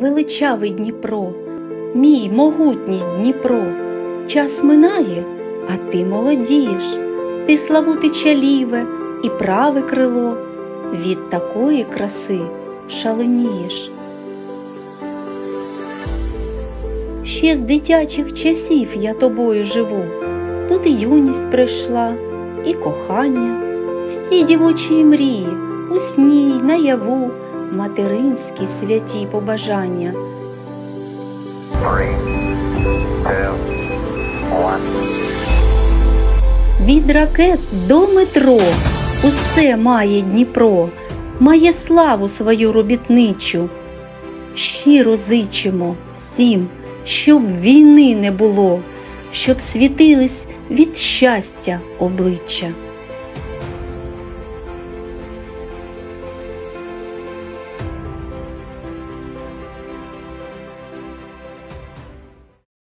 величавий Дніпро, мій могутній Дніпро, час минає, а ти молодієш, ти славутича ліве і праве крило, від такої краси шаленієш. Ще з дитячих часів я тобою живу, тут і юність прийшла, і кохання, всі дівочі мрії, у сні й наяву, материнські святі побажання. Від ракет до метро усе має Дніпро, має славу свою робітничу. Щиро зичимо всім, щоб війни не було, щоб світились від щастя обличчя.